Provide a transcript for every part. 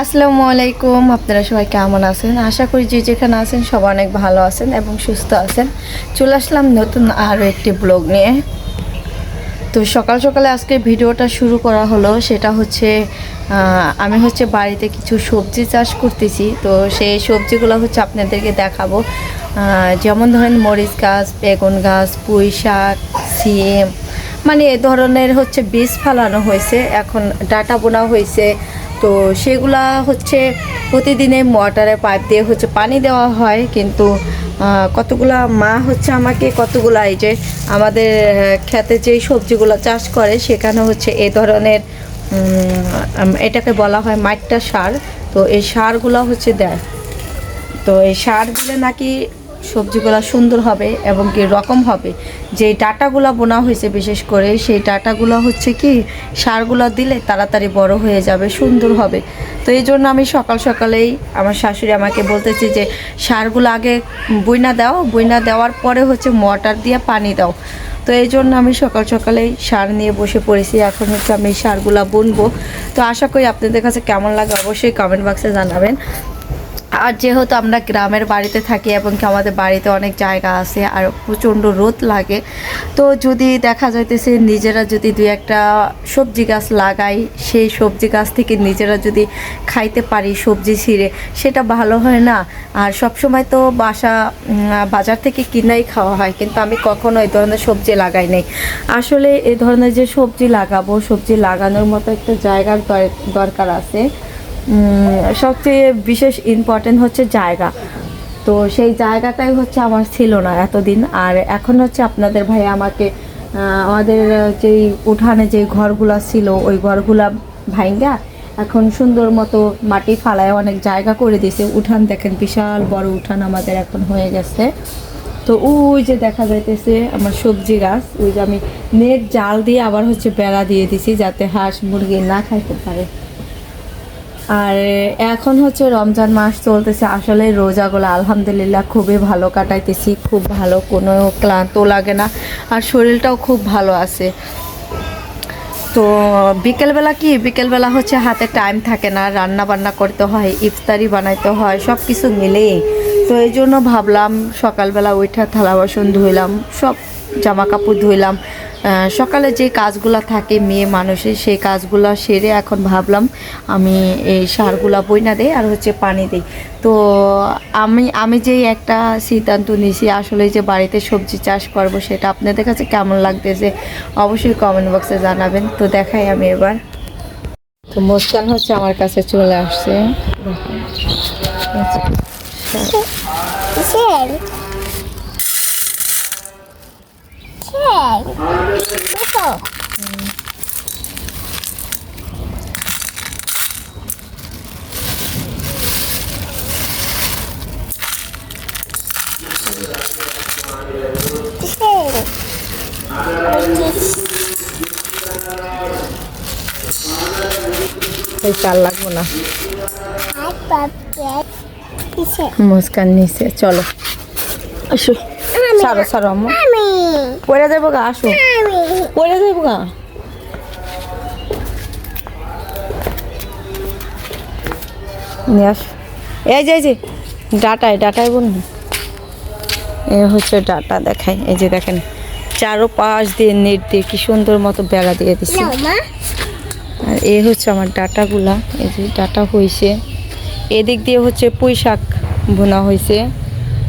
আসসালামু আলাইকুম, আপনারা সবাই কেমন আছেন? আশা করি যে যেখানে আছেন সবাই অনেক ভালো আছেন এবং সুস্থ আছেন। চলে আসলাম নতুন আরও একটি ব্লগ নিয়ে। তো সকাল সকালে আজকে ভিডিওটা শুরু করা হলো, সেটা হচ্ছে আমি হচ্ছে বাড়িতে কিছু সবজি চাষ করতেছি। তো সেই সবজিগুলো হচ্ছে আপনাদেরকে দেখাবো। যেমন ধরেন মরিচ গাছ, বেগুন গাছ, পুঁই শাক, সিম মানে এ ধরনের হচ্ছে বীজ ফালানো হয়েছে। এখন ডাটা বোনা হয়েছে। তো সেগুলা হচ্ছে প্রতিদিনে মোটরে পাইপ দিয়ে হচ্ছে পানি দেওয়া হয়। কিন্তু কতগুলা মা হচ্ছে আমাকে কতগুলা এই যে আমাদের খেতে যেই সবজিগুলো চাষ করে, সেখানে হচ্ছে এ ধরনের এটাকে বলা হয় মাইটটা সার। তো এই সারগুলো হচ্ছে দেয়। তো এই সার দিলে নাকি সবজিগুলো সুন্দর হবে এবং কি রকম হবে। যে ডাটাগুলো বোনা হয়েছে বিশেষ করে, সেই ডাটাগুলো হচ্ছে কি, সারগুলো দিলে তাড়াতাড়ি বড় হয়ে যাবে, সুন্দর হবে। তো এই জন্য আমি সকাল সকালেই আমার শাশুড়ি আমাকে বলতেছি যে, সারগুলো আগে বইনা দাও, বইনা দেওয়ার পরে হচ্ছে মোটর দিয়ে পানি দাও। তো এই জন্য আমি সকাল সকালেই সার নিয়ে বসে পড়েছি, এখন হচ্ছে আমি সারগুলা বুনবো। তো আশা করি আপনাদের কাছে কেমন লাগে অবশ্যই কমেন্ট বক্সে জানাবেন। আর যেহেতু আমরা গ্রামের বাড়িতে থাকি এবং কি আমাদের বাড়িতে অনেক জায়গা আছে আর প্রচণ্ড রোদ লাগে, তো যদি দেখা যাইতেছে নিজেরা যদি দুই একটা সবজি গাছ লাগাই, সেই সবজি গাছ থেকে নিজেরা যদি খাইতে পারি সবজি ছিঁড়ে, সেটা ভালো হয় না। আর সব সময় তো বাসা বাজার থেকে কিনাই খাওয়া হয়, কিন্তু আমি কখনো এই ধরনের সবজি লাগাই নাই। আসলে এই ধরনের যে সবজি লাগাবো, সবজি লাগানোর মতো একটা জায়গার দর- দরকার আছে। সবচেয়ে বিশেষ ইম্পর্টেন্ট হচ্ছে জায়গা। তো সেই জায়গাটাই হচ্ছে আমার ছিল না এতদিন। আর এখন হচ্ছে আপনাদের ভাই আমাকে আমাদের যেই উঠানে যে ঘরগুলা ছিল, ওই ঘরগুলা ভাঙ্গা এখন সুন্দর মতো মাটি ফালায় অনেক জায়গা করে দিয়েছে। উঠান দেখেন, বিশাল বড় উঠান আমাদের এখন হয়ে গেছে। তো ওই যে দেখা যাইতেছে আমার সবজি গাছ, ওই যে আমি নেট জাল দিয়ে আবার হচ্ছে বেড়া দিয়ে দিছি যাতে হাঁস মুরগি না খাইতে পারে। আর এখন হচ্ছে রমজান মাস চলতেছে, আসলে রোজাগুলো আলহামদুলিল্লাহ খুবই ভালো কাটাইতেছি, খুব ভালো, কোনো ক্লান্ত লাগে না, আর শরীরটাও খুব ভালো আছে। তো বিকেলবেলা কি, বিকেলবেলা হচ্ছে হাতে টাইম থাকে না রান্না বান্না করতে হয়, ইফতারি বানাইতে হয় সব কিছু মিলেই। তো এই জন্য ভাবলাম সকালবেলা উঠা থালা বাসন ধুইলাম, সব জামা কাপড় ধুইলাম সকালে যে কাজগুলো থাকে মেয়ে মানুষের, সেই কাজগুলো সেরে এখন ভাবলাম আমি এই সারগুলা বইনা দেই আর হচ্ছে পানি দিই। তো আমি আমি যেই একটা সিদ্ধান্ত নিয়েছি আসলে যে বাড়িতে সবজি চাষ করব সেটা আপনাদের কাছে কেমন লাগতেছে অবশ্যই কমেন্ট বক্সে জানাবেন। তো দেখাই আমি এবার। তো মুস্কান হচ্ছে আমার কাছে চলে আসছে। Kiss. Kiss. দেখো এই চাল লাগবো না কিসে মুস্কান নিচে চলো আসো সারো সারো আম্মু পরে যাব গা আসো। পরে যাব গা। এই যে এই যে ডাটায় ডাটায় বলুন এ হচ্ছে ডাটা দেখাই। এই যে দেখেন চারো পাশ দিয়ে নেট দিয়ে কি সুন্দর মতো বেড়া দিয়ে দিচ্ছে। আর এই হচ্ছে আমার ডাটাগুলা। এই যে ডাটা হয়েছে এদিক দিয়ে হচ্ছে পুঁই শাক বোনা হয়েছে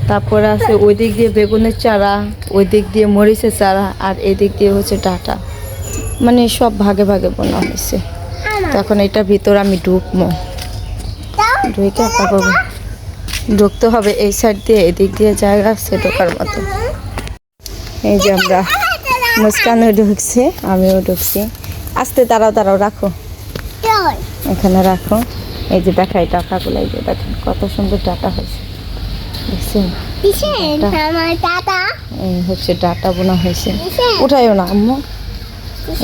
তারপরে আছে ওই দিক দিয়ে বেগুনের চারা ওই দিক দিয়ে মরিচের চারা আর এদিক দিয়ে হচ্ছে ডাটা। মানে সব ভাগে ভাগে বোনা হয়েছে। তো এখন এটার ভিতর আমি ঢুকবো। ঢুকে তারপর ঢুকতে হবে এই সাইড দিয়ে এদিক দিয়ে জায়গা আছে ঢোকার মতো। এই যে আমরা মুস্কানও ঢুকছে আমিও ঢুকছি। আস্তে দাঁড়াও দাঁড়াও রাখো। এখানে রাখো। এই যে দেখাই টাকাগুলো এই যে দেখেন কত সুন্দর ডাটা হয়েছে। দেখছেন এই হচ্ছে ডাটা বোনা হয়েছে। উঠাইও না আম্মু।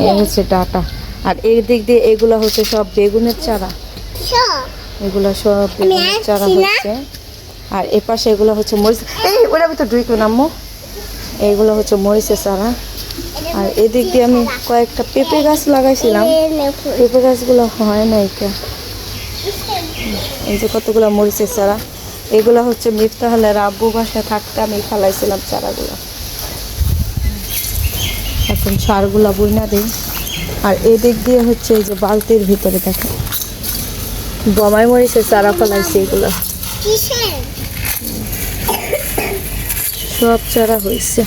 এই হচ্ছে ডাটা। আর এই দিক দিয়ে এগুলো হচ্ছে সব বেগুনের চারা। এগুলো সব বেগুনের চারা হচ্ছে। আর এ পাশে এগুলো হচ্ছে মরিচ। এই ওটা ভিতর ঢুকো না আম্মু? এইগুলো হচ্ছে মরিচের চারা। আর এদিক দিয়ে আমি কয়েকটা পেঁপে গাছ লাগাইছিলাম। পেঁপে গাছগুলো হয় না এটা এই যে কতগুলো মরিচের চারা। এগুলো হচ্ছে মিফতাহলের আব্বু বাসায় থাকতে আমি ফেলাইছিলাম চারাগুলো। এখন সারগুলো বইনা দিই। আর এদিক দিয়ে হচ্ছে এই যে বালতির ভিতরে দেখো। বমাই মরিচের চারা ফেলাইছে এগুলো। সব চারা হয়েছে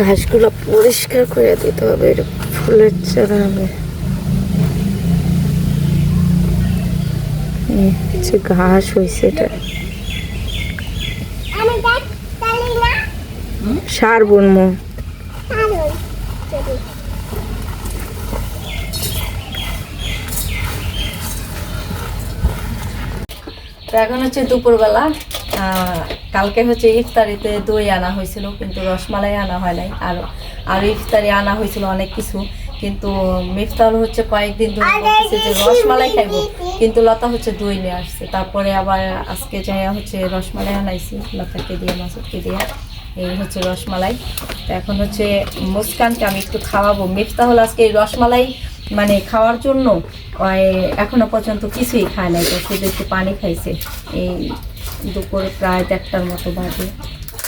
ঘাসগুলো পরিষ্কার করে দিতে হবে ফুলের চারা হবে হচ্ছে ঘাস হয়েছে এটা। সার বুনমো। তো এখন হচ্ছে দুপুরবেলা আহ, কালকে হচ্ছে ইফতারিতে দই আনা হয়েছিল কিন্তু রসমালাই আনা হয় নাই। আর আর ইফতারি আনা হয়েছিল অনেক কিছু। কিন্তু মিফতার হচ্ছে কয়েকদিন ধরে বলতেছে যে রসমালাই খাইবো। কিন্তু লতা হচ্ছে দই নিয়ে আসছে। তারপরে আবার আজকে যাইয়া হচ্ছে রসমালাই আনাইছি লতাকে দিয়ে মাসুদকে দিয়ে। এই হচ্ছে রসমালাই। তো এখন হচ্ছে মুস্কানকে আমি একটু খাওয়াবো। মিফতা হলো আজকে এই রসমালাই মানে খাওয়ার জন্য এখনও পর্যন্ত কিছুই খায় নাই তো শুধু একটু পানি খাইছে। এই দুপুর প্রায় দেড়টার মতো বাজে।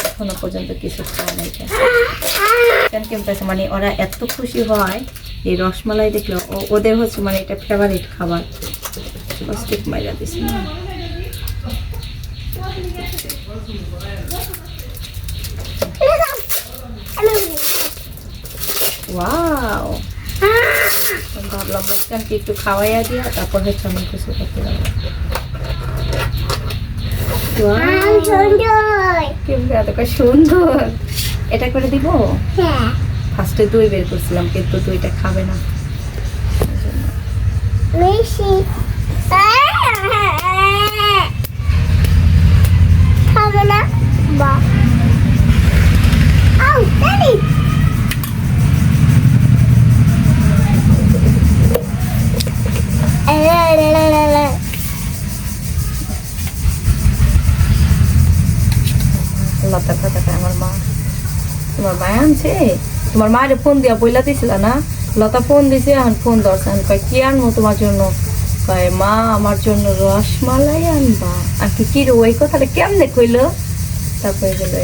এখনও পর্যন্ত কিছু খায় নাই। কেন কেমন মানে ওরা এত খুশি হয়। এই রসমালাই দেখলে ও- ওদের হচ্ছে মানে এটা ফেভারিট খাবার। স্টিক মাইরা দিছে। ওয়াও ভাবলাম মুস্কানকে একটু খাওয়াইয়া দিয়া তারপর হচ্ছে আমি কিছু করতে পারব। সুন্দর। সুন্দর। এটা করে দিব? হ্যাঁ। ফার্স্টে দই বের করছিলাম কিন্তু দইটা খাবে না। খাবে না? বা তোমার মায়ের ফোন দিয়া বইলা দিছিল না? লতা ফোন দিছে, এখন ফোন ধরছে। আমি কয়, কি আনব তোমার জন্য? কয়, মা, আমার জন্য রসমালাই আনবা। আর কি কি রে, ওই কথাটা কেমনে কইলো? তারপরে গেল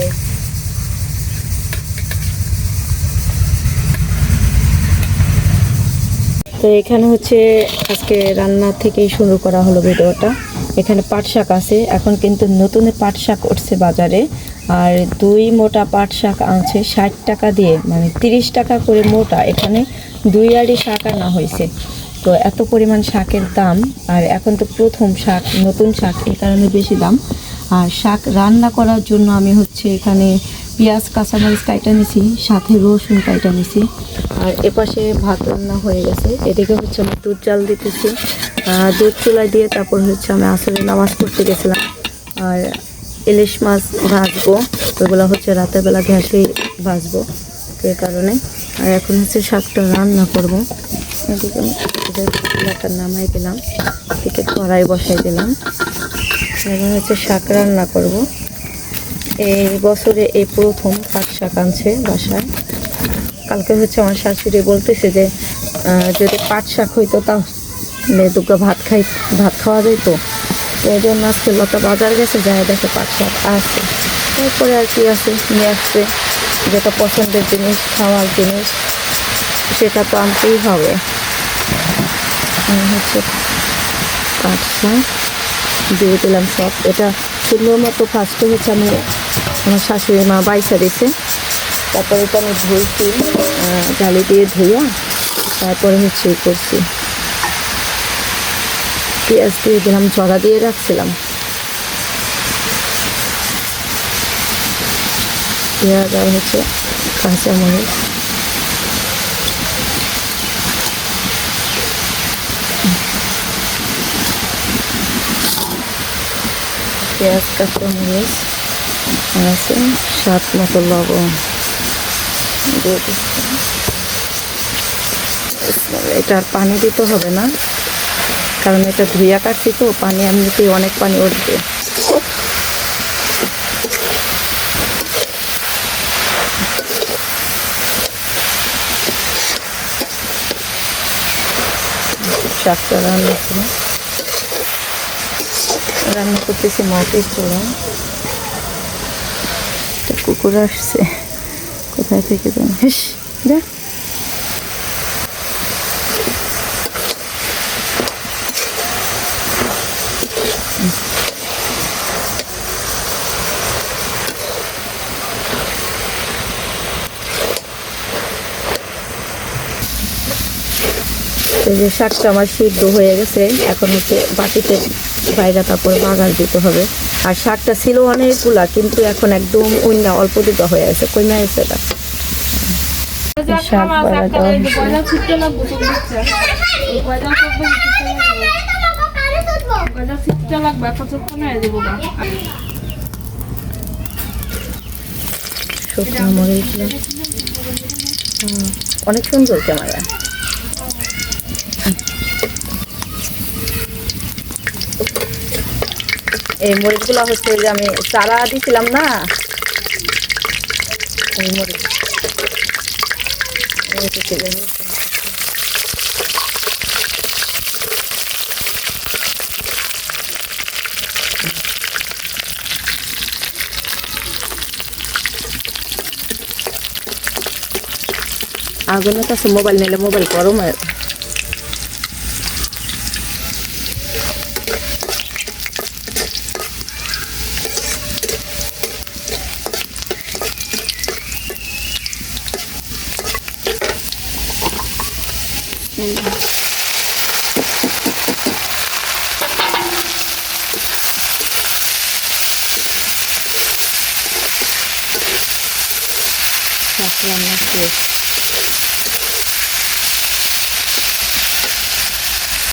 তো এখানে হচ্ছে আজকে রান্না থেকেই শুরু করা হলো ভিডিওটা। এখানে পাট শাক আছে। এখন কিন্তু নতুন পাট শাক উঠছে বাজারে। আর দুই মোটা পাট শাক আনছে ষাট টাকা দিয়ে মানে তিরিশ টাকা করে মোটা। এখানে দুই আড়ি শাক আনা হয়েছে। তো এত পরিমাণ শাকের দাম। আর এখন তো প্রথম শাক, নতুন শাক এই কারণে বেশি দাম। আর শাক রান্না করার জন্য আমি হচ্ছে এখানে পেঁয়াজ, কাঁচামরিচ কাইটা নিছি, সাথে রসুন কাইটা নিছি। আর এপাশে ভাত রান্না হয়ে গেছে। এদিকে হচ্ছে আমি দুধ জাল দিতেছি। দুধ চুলায় দিয়ে তারপর হচ্ছে আমি আসলে নামাজ পড়তে গেছিলাম। আর ইলিশ মাছ ভাজবো ওইগুলো হচ্ছে রাতের বেলা গ্যাসে ভাজবো তো এই কারণে? আর এখন হচ্ছে শাকটা রান্না করব। এদিকে নামাই দিলাম, এদিকে কড়াই বসাই দিলাম। এখন হচ্ছে শাক রান্না করব। এই বছরে এই প্রথম পাট শাক আনছে বাসায়। কালকে হচ্ছে আমার শাশুড়ি বলতেছে যে যদি পাট শাক হইতো তাহলে দুটো ভাত খাই, ভাত খাওয়া যেত তো। এই জন্য আজকে লতা বাজার গেছে, যায় দেখে পাট শাক আছে। তারপরে আর কি আছে, নিয়ে আসছে যেটা পছন্দের জিনিস, খাওয়ার জিনিস, সেটা তো আনতেই হবে। হচ্ছে পাট শাক, দিয়ে দিলাম সব। এটা সুন্দর মতো ফার্স্টে হচ্ছে আমি আমার শাশুড়ি মা বাইসা দিছে। তারপরে তো আমি ধুইছি জালি দিয়ে ধুইয়া তারপরে হচ্ছে করছি। পেঁয়াজ দিয়ে দিলাম জড়া দিয়ে রাখছিলাম। পেঁয়াজ আর হচ্ছে কাঁচামরিচ পেঁয়াজ কাঁচামরিচ আছে সাত মতো লবণ দিয়ে আর পানি দিতে হবে না। কারণ এটা ধুইয়া কাটছি তো, পানি এমনিতেই অনেক পানি উঠবে। শাকটা রান্না করে রান্না করতেছি মাটির চোড়া কুকুর আসছে। কোথায় থেকে জানি? হেস দেখ এই যে শাকটা আমার সিদ্ধ হয়ে গেছে এখন হচ্ছে বাটিতে বাইরে তারপরে বাগার দিতে হবে। আর শাকটা ছিল অনেকগুলা কিন্তু এখন একদম অন্য অল্প দিতে হয়ে আছে কমে আছে এটা? শাক বাড়া শুকনো মরিচ। অনেক সুন্দর ক্যামেরা। এই মরিচগুলো হচ্ছে যে আমি চারা দিছিলাম না। এই মরিচ। আগুনের কাছে মোবাইল নিলে মোবাইল গরম হয়